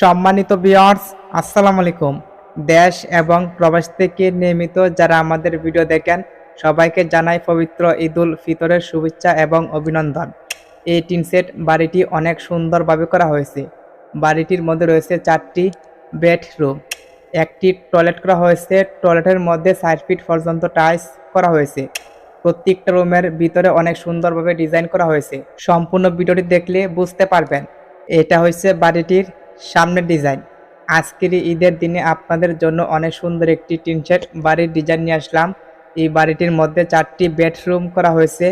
সম্মানিত বিয়ার্স আসসালামু আলাইকুম। দেশ এবং প্রবাস থেকে নিয়মিত যারা আমাদের ভিডিও দেখেন, সবাইকে জানাই পবিত্র ঈদুল ফিতরের শুভেচ্ছা এবং অভিনন্দন। এই টিন সেট বাড়িটি অনেক সুন্দরভাবে করা হয়েছে। বাড়িটির মধ্যে রয়েছে চারটি বেডরুম। একটি টয়লেট করা হয়েছে টয়লেটের মধ্যে ষাট ফিট পর্যন্ত টাইলস করা হয়েছে। প্রত্যেকটা রুমের ভিতরে অনেক সুন্দরভাবে ডিজাইন করা হয়েছে। সম্পূর্ণ ভিডিওটি দেখলে বুঝতে পারবেন। এটা হচ্ছে বাড়িটির সামনের ডিজাইন। আজকের ঈদের দিনে আপনাদের জন্য অনেক সুন্দর একটি টিন সেট বাড়ির ডিজাইন নিয়ে আসলাম। এই বাড়িটির মধ্যে চারটি বেডরুম করা হয়েছে,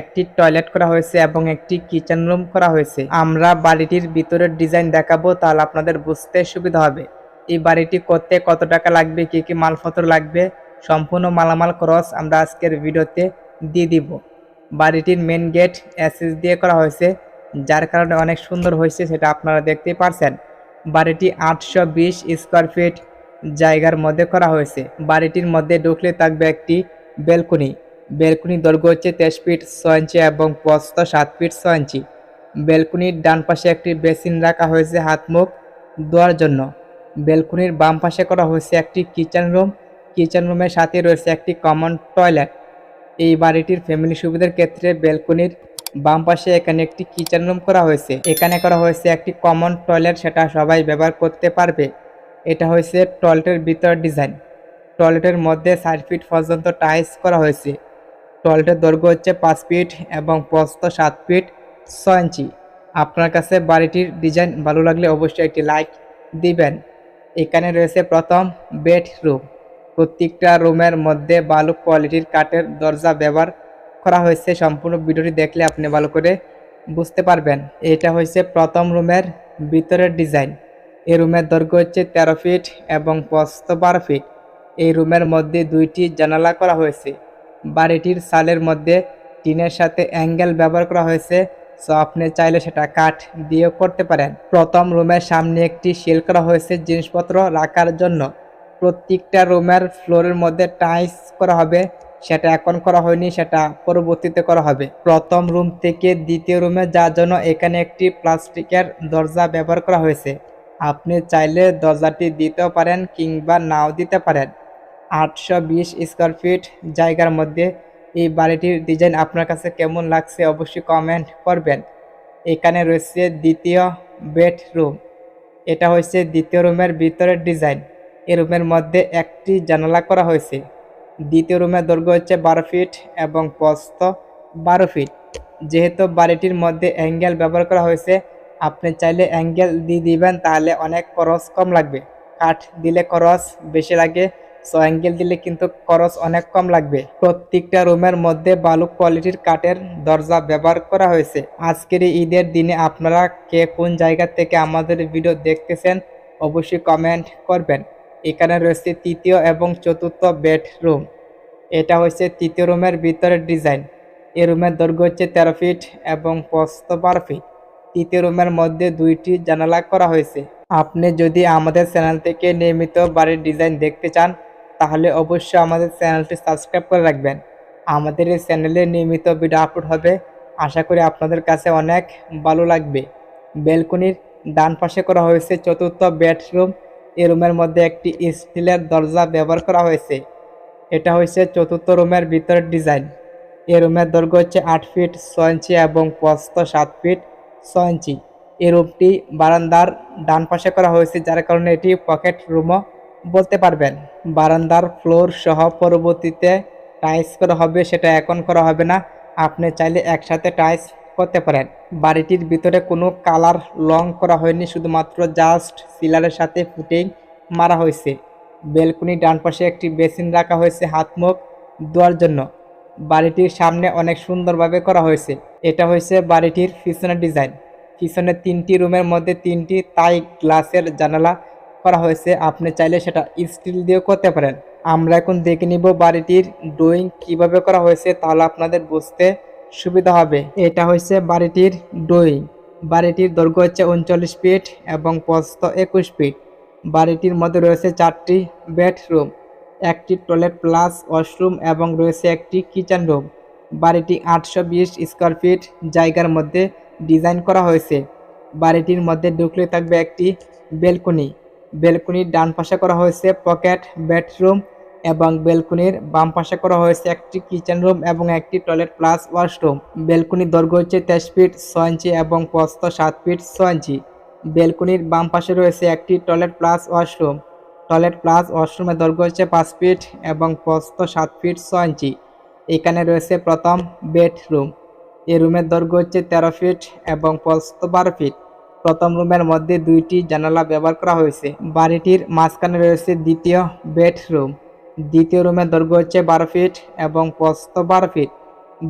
একটি টয়লেট করা হয়েছে এবং একটি কিচেন রুম করা হয়েছে। আমরা বাড়িটির ভিতরের ডিজাইন দেখাবো, তাহলে আপনাদের বুঝতে সুবিধা হবে। এই বাড়িটি করতে কত টাকা লাগবে, কি কি মালপত্র লাগবে, সম্পূর্ণ মালামাল ক্রস আমরা আজকের ভিডিওতে দিয়ে দিব। বাড়িটির মেন গেট এসএস দিয়ে করা হয়েছে। যার কারণে অনেক সুন্দর হয়েছে, সেটা আপনারা দেখতেই পারছেন। বাড়িটি আটশো বিশ স্কোয়ার ফিট জায়গার মধ্যে করা হয়েছে। বাড়িটির মধ্যে ঢুকলে থাকবে একটি বেলকুনি। বেলকুনি দৈর্ঘ্য হচ্ছে তেইশ ফিট ছয় ইঞ্চি এবং প্রস্থ সাত ফিট ছয় ইঞ্চি। বেলকুনির ডান পাশে একটি বেসিন রাখা হয়েছে হাত মুখ ধোয়ার জন্য। বেলকুনির বাম পাশে করা হয়েছে একটি কিচেন রুম। কিচেন রুমের সাথে রয়েছে একটি কমন টয়লেট। এই বাড়িটির ফ্যামিলি সুবিধার ক্ষেত্রে বেলকনির বাম পাশে এখানে একটি কিচেন রুম করা হয়েছে। এখানে করা হয়েছে একটি কমন টয়লেট সেটা সবাই ব্যবহার করতে পারবে। এটা হয়েছে টয়লেটের ভিতর ডিজাইন টয়লেটের মধ্যে ষাট ফিট পর্যন্ত টাইলস করা হয়েছে। টয়লেটের দৈর্ঘ্য হচ্ছে পাঁচ ফিট এবং প্রস্থ সাত ফিট ছয় ইঞ্চি আপনার কাছে বাড়িটির ডিজাইন ভালো লাগলে অবশ্যই একটি লাইক দিবেন। এখানে রয়েছে প্রথম বেডরুম প্রত্যেকটা রুমের মধ্যে ভালো কোয়ালিটির কাঠের দরজা ব্যবহার করা হয়েছে, সম্পূর্ণ ভিডিওটি দেখলে আপনি ভালো করে বুঝতে পারবেন। এটা হয়েছে প্রথম রুমের ভিতরের ডিজাইন। এই রুমের দৈর্ঘ্য হচ্ছে তেরো ফিট এবং প্রস্থ বারো ফিট। এই রুমের মধ্যে দুইটি জানালা করা হয়েছে। বাড়িটির সালের মধ্যে টিনের সাথে অ্যাঙ্গেল ব্যবহার করা হয়েছে, সো আপনি চাইলে সেটা কাঠ দিয়েও করতে পারেন। প্রথম রুমের সামনে একটি সেল করা হয়েছে জিনিসপত্র রাখার জন্য। প্রত্যেকটা রুমের ফ্লোরের মধ্যে টাইলস করা হবে। সেটা এখন করা হয়নি, সেটা পরবর্তীতে করা হবে। প্রথম রুম থেকে দ্বিতীয় রুমে যাওয়ার জন্য এখানে একটি প্লাস্টিকের দরজা ব্যবহার করা হয়েছে। আপনি চাইলে দরজাটি দিতেও পারেন কিংবা নাও দিতে পারেন। আটশো বিশ স্কোয়ার ফিট জায়গার মধ্যে এই বাড়িটির ডিজাইন আপনার কাছে কেমন লাগছে অবশ্যই কমেন্ট করবেন। এখানে রয়েছে দ্বিতীয় বেডরুম এটা হচ্ছে দ্বিতীয় রুমের ভিতরের ডিজাইন এই রুমের মধ্যে একটি জানালা করা হয়েছে। দ্বিতীয় রুমের দৈর্ঘ্য হচ্ছে বারো ফিট এবং প্রস্থ বারো ফিট। যেহেতু বাড়িটির মধ্যে অ্যাঙ্গেল ব্যবহার করা হয়েছে, আপনি চাইলে অ্যাঙ্গেল দিয়ে দিবেন, তাহলে অনেক খরচ কম লাগবে। কাঠ দিলে খরচ বেশি লাগে, সো অ্যাঙ্গেল দিলে কিন্তু খরচ অনেক কম লাগবে। প্রত্যেকটা রুমের মধ্যে ভালো কোয়ালিটির কাঠের দরজা ব্যবহার করা হয়েছে। আজকের ঈদের দিনে আপনারা কে কোন জায়গা থেকে আমাদের ভিডিও দেখতেছেন, অবশ্যই কমেন্ট করবেন। এখানে রয়েছে তৃতীয় এবং চতুর্থ বেডরুম। এটা হচ্ছে তৃতীয় রুমের ভিতরের ডিজাইন। এই রুমের দৈর্ঘ্য হচ্ছে তেরো ফিট এবং প্রস্থ বারো ফিট। তৃতীয় রুমের মধ্যে দুইটি জানালা করা হয়েছে। আপনি যদি আমাদের চ্যানেল থেকে নিয়মিত বাড়ির ডিজাইন দেখতে চান, তাহলে অবশ্যই আমাদের চ্যানেলটি সাবস্ক্রাইব করে রাখবেন। আমাদের এই চ্যানেলে নিয়মিত ভিডিও আপলোড হবে। আশা করি আপনাদের কাছে অনেক ভালো লাগবে। বেলকনির ডান পাশে করা হয়েছে চতুর্থ বেডরুম। এই রুমের মধ্যে একটি স্টিলের দরজা ব্যবহার করা হয়েছে। এটা হয়েছে চতুর্থ রুমের ভিতরের ডিজাইন। এই রুমের দৈর্ঘ্য হচ্ছে আট ফিট ছ ইঞ্চি এবং প্রস্থ সাত ফিট ছয় ইঞ্চি। এই রুমটি বারান্দার ডান পাশে করা হয়েছে, যার কারণে এটি পকেট রুমও বলতে পারবেন। বারান্দার ফ্লোর সহ পরবর্তীতে টাইলস করা হবে, সেটা এখন করা হবে না। আপনি চাইলে একসাথে টাইলস করতে পারেন। বাড়িটির ভিতরে কোনো কালার লং করা হয়নি, শুধুমাত্র জাস্ট সিলারের সাথে ফুটিং মারা হয়েছে। বেলকুনি ডান পাশে একটি বেসিন রাখা হয়েছে হাত মুখ ধোয়ার জন্য। বাড়িটির সামনে অনেক সুন্দরভাবে করা হয়েছে। এটা হয়েছে বাড়িটির পিছনের ডিজাইন। পিছনে তিনটি রুমের মধ্যে তিনটি তাই গ্লাসের জানালা করা হয়েছে। আপনি চাইলে সেটা স্টিল দিয়েও করতে পারেন। আমরা এখন দেখে নিব বাড়িটির ড্রয়িং কীভাবে করা হয়েছে, তাহলে আপনাদের বুঝতে সুবিধা হবে। এটা হচ্ছে বাড়িটির ড্রয়িং বাড়িটির দৈর্ঘ্য হচ্ছে উনচল্লিশ ফিট এবং প্রস্থ একুশ ফিট। বাড়িটির মধ্যে রয়েছে চারটি বেডরুম, একটি টয়লেট প্লাস ওয়াশরুম এবং রয়েছে একটি কিচেন রুম। বাড়িটি আটশো বিশ স্কোয়ার ফিট জায়গার মধ্যে ডিজাইন করা হয়েছে। বাড়িটির মধ্যে ঢুকলে থাকবে একটি বেলকনি। বেলকনির ডান পাশে করা হয়েছে পকেট, বেডরুম এবং বেলকনির বাম পাশে করা হয়েছে একটি কিচেন রুম এবং একটি টয়লেট প্লাস ওয়াশরুম। বেলকনির দৈর্ঘ্য হচ্ছে তেইশ ফিট ছয় ইঞ্চি এবং প্রস্থ সাত ফিট ছয় ইঞ্চি। বেলকনির বাম পাশে রয়েছে একটি toilet plus washroom. Toilet plus ওয়াশরুমের দৈর্ঘ্য হচ্ছে পাঁচ ফিট এবং প্রস্থ সাত ফিট ছয় ইঞ্চি। এখানে রয়েছে প্রথম বেডরুম। এই রুমের দৈর্ঘ্য হচ্ছে তেরো ফিট এবং প্রস্থ বারো ফিট। প্রথম রুমের মধ্যে দুইটি জানালা ব্যবহার করা হয়েছে। বাড়িটির মাঝখানে রয়েছে দ্বিতীয় বেডরুম। দ্বিতীয় রুমের দৈর্ঘ্য হচ্ছে বারো ফিট এবং প্রস্থ বারো ফিট।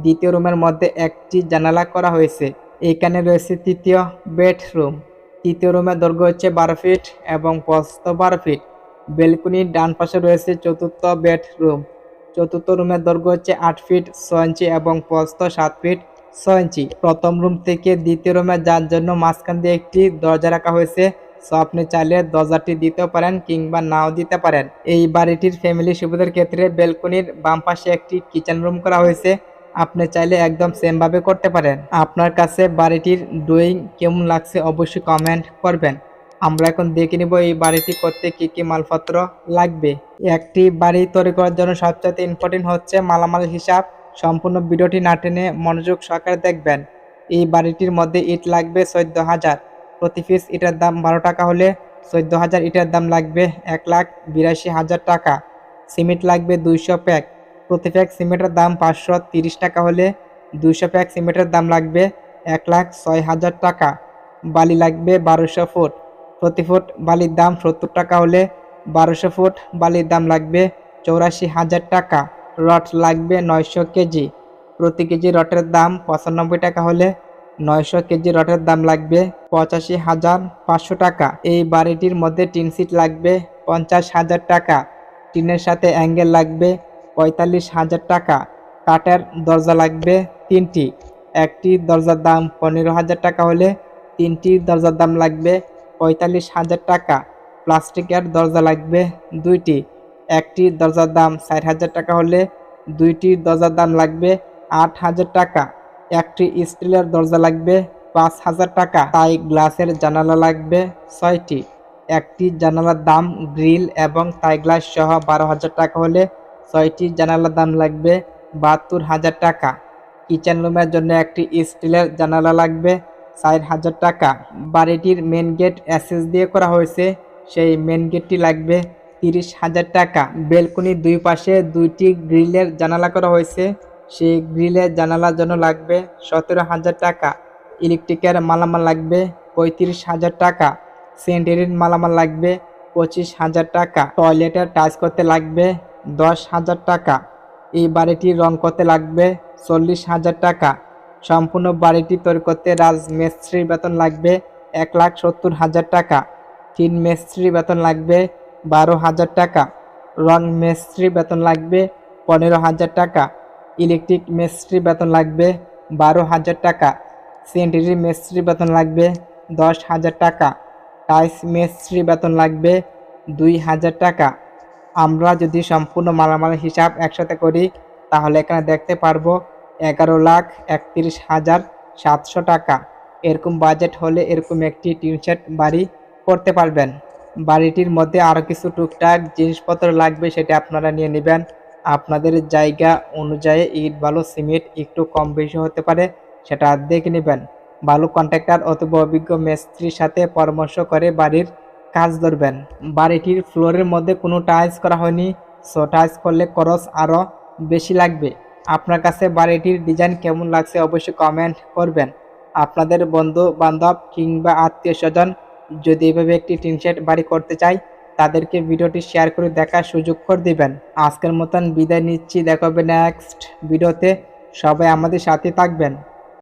দ্বিতীয় রুমের মধ্যে একটি জানালা করা হয়েছে। এখানে রয়েছে তৃতীয় বেডরুম। তৃতীয় রুমের দৈর্ঘ্য হচ্ছে বারো ফিট এবং প্রস্থ বারো ফিট। বেলকনির ডান পাশে রয়েছে চতুর্থ বেডরুম। চতুর্থ রুমের দৈর্ঘ্য হচ্ছে আট ফিট ছয় ইঞ্চি এবং প্রস্থ সাত ফিট ছয় ইঞ্চি। প্রথম রুম থেকে দ্বিতীয় রুমে যাওয়ার জন্য মাঝখান দিয়ে একটি দরজা রাখা হয়েছে। সো আপনি চাইলে দরজাটি দিতেও পারেন কিংবা নাও দিতে পারেন। এই বাড়িটির ফ্যামিলি সুবিধার ক্ষেত্রে বেলকনির বাম পাশে একটি কিচেন রুম করা হয়েছে। আপনি চাইলে একদম সেমভাবে করতে পারেন। আপনার কাছে বাড়িটির ড্রয়িং কেমন লাগছে অবশ্যই কমেন্ট করবেন। আমরা এখন দেখে নিব এই বাড়িটি করতে কি কি মালপত্র লাগবে। একটি বাড়ি তৈরি করার জন্য সবচেয়ে ইম্পর্টেন্ট হচ্ছে মালামাল হিসাব। সম্পূর্ণ ভিডিওটি না টেনে মনোযোগ সহকারে দেখবেন। এই বাড়িটির মধ্যে ইট লাগবে চোদ্দ হাজার। প্রতি পিস ইটার দাম বারো টাকা হলে চোদ্দ হাজার ইটার দাম লাগবে এক লাখ বিরাশি হাজার টাকা। সিমেন্ট লাগবে দুইশো প্যাক প্রতি প্যাক সিমেন্টের দাম পাঁচশো তিরিশ টাকা হলে দুইশো প্যাক সিমেন্টের দাম লাগবে এক লাখ ছয় হাজার টাকা। বালি লাগবে বারোশো ফুট। প্রতি ফুট বালির দাম সত্তর টাকা হলে বারোশো ফুট বালির দাম লাগবে চৌরাশি হাজার টাকা। রড লাগবে নয়শো কেজি। প্রতি কেজি রটের দাম পঁচানব্বই টাকা হলে নয়শো কেজি রটের দাম লাগবে পঁচাশি হাজার পাঁচশো টাকা। এই বাড়িটির মধ্যে টিন সিট লাগবে পঞ্চাশ হাজার টাকা। টিনের সাথে অ্যাঙ্গেল লাগবে পঁয়তাল্লিশ হাজার টাকা। কাঠের দরজা লাগবে তিনটি। একটি দরজার দাম পনেরো হাজার টাকা হলে তিনটি দরজার দাম লাগবে পঁয়তাল্লিশ হাজার টাকা। প্লাস্টিকের দরজা লাগবে দুইটি। একটি দরজার দাম ষাট হাজার টাকা হলে দুইটি দরজার দাম লাগবে আট হাজার টাকা। একটি স্টিলের দরজা লাগবে, পাঁচ হাজার টাকা। তাই গ্লাসের জানালা লাগবে, ছয়টি। একটি জানালার দাম গ্রিল এবং তাই গ্লাস সহ বারো হাজার টাকা হলে ছয়টি জানালার দাম লাগবে বাহাত্তর হাজার টাকা। কিচেন রুমের জন্য একটি স্টিলের জানালা লাগবে চার হাজার টাকা। বাড়িটির মেন গেট অ্যাসেস দিয়ে করা হয়েছে, সেই মেন গেটটি লাগবে তিরিশ হাজার টাকা। বেলকনির দুই পাশে দুইটি গ্রিলের জানালা করা হয়েছে। সেই গ্রিলের জানালার জন্য লাগবে সতেরো হাজার টাকা, ইলেকট্রিকের মালামাল লাগবে পঁয়ত্রিশ হাজার টাকা সেন্টারির মালামাল লাগবে পঁচিশ হাজার টাকা, টয়লেটের টাচ করতে লাগবে দশ হাজার টাকা, এই বাড়িটি রং করতে লাগবে চল্লিশ হাজার টাকা, সম্পূর্ণ বাড়িটি তৈরি করতে রাজমিস্ত্রির বেতন লাগবে এক লাখ সত্তর হাজার টাকা, তিন মিস্ত্রি বেতন লাগবে বারো হাজার টাকা, রং মিস্ত্রি বেতন লাগবে পনেরো হাজার টাকা ইলেকট্রিক মিস্ত্রি বেতন লাগবে বারো হাজার টাকা সেন্টারি মিস্ত্রি বেতন লাগবে দশ হাজার টাকা টাইস মিস্ত্রি বেতন লাগবে দুই হাজার টাকা। আমরা যদি সম্পূর্ণ মালামাল হিসাব একসাথে করি, তাহলে এখানে দেখতে পারব এগারো লাখ একত্রিশ হাজার সাতশো টাকা। এরকম বাজেট হলে এরকম একটি টিনশেড বাড়ি করতে পারবেন। বাড়িটির মধ্যে আরও কিছু টুকটাক জিনিসপত্র লাগবে সেটা আপনারা নিয়ে নেবেন। আপনাদের জায়গা অনুযায়ী ইট, বালু, সিমেন্ট একটু কম বেশি হতে পারে, সেটা দেখে নেবেন। বালু কন্ট্রাক্টর অথবা অভিজ্ঞ মিস্ত্রির সাথে পরামর্শ করে বাড়ির কাজ ধরবেন। বাড়িটির ফ্লোরের মধ্যে কোনো টাইলস করা হয়নি, সো টাইলস করলে খরচ আরও বেশি লাগবে। আপনার কাছে বাড়িটির ডিজাইন কেমন লাগছে অবশ্যই কমেন্ট করবেন। আপনাদের বন্ধু বান্ধব কিংবা আত্মীয় স্বজন যদি এভাবে একটি টিনশেড বাড়ি করতে চায় তাদেরকে ভিডিওটি শেয়ার করে দেখার সুযোগ করে দিবেন। আজকের মতন বিদায় নিচ্ছি দেখাবে নেক্সট ভিডিওতে সবাই আমাদের সাথে থাকবেন।